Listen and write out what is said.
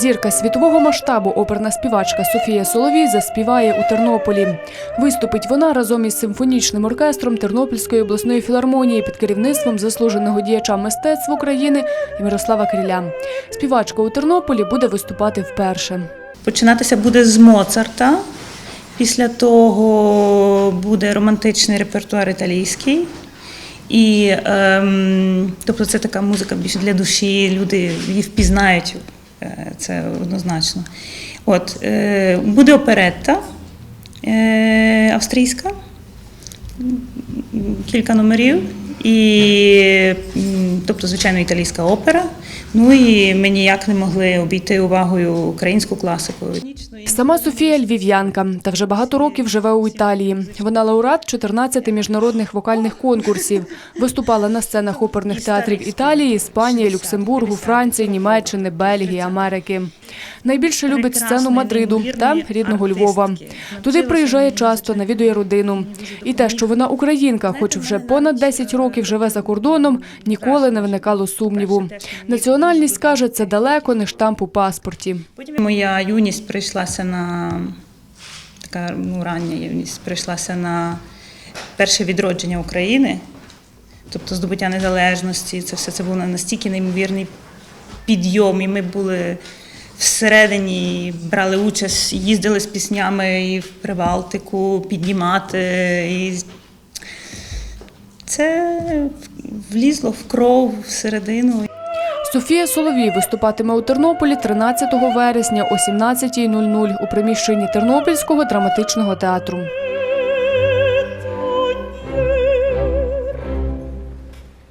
Зірка світового масштабу оперна співачка Софія Соловій заспіває у Тернополі. Виступить вона разом із симфонічним оркестром Тернопільської обласної філармонії під керівництвом заслуженого діяча мистецтв України Мирослава Криля. Співачка у Тернополі буде виступати вперше. Починатися буде з Моцарта. Після того буде романтичний репертуар італійський. І, ем, тобто це така музика більше для душі, люди її впізнають, е, це однозначно. От, е, буде оперетта е, австрійська, кілька номерів, і, тобто, звичайно, італійська опера. Ну і ми ніяк не могли обійти увагою українську класику. Сама Софія львів'янка та вже багато років живе у Італії. Вона лауреат 14 міжнародних вокальних конкурсів. Виступала на сценах оперних театрів Італії, Іспанії, Люксембургу, Франції, Німеччини, Бельгії, Америки. Найбільше любить сцену Мадриду та рідного Львова. Туди приїжджає часто, навідує родину. І те, що вона українка, хоч вже понад 10 років живе за кордоном, ніколи не виникало сумніву. Національність каже, це далеко не штамп у паспорті. Потім моя юність прийшлася на така ну, рання юність прийшлася на перше відродження України, тобто здобуття незалежності. Це все це був настільки неймовірний підйом, і ми були всередині, брали участь, їздили з піснями і в Прибалтику піднімати. І це влізло в кров всередину. Софія Соловій виступатиме у Тернополі 13 вересня о 17.00 у приміщенні Тернопільського драматичного театру.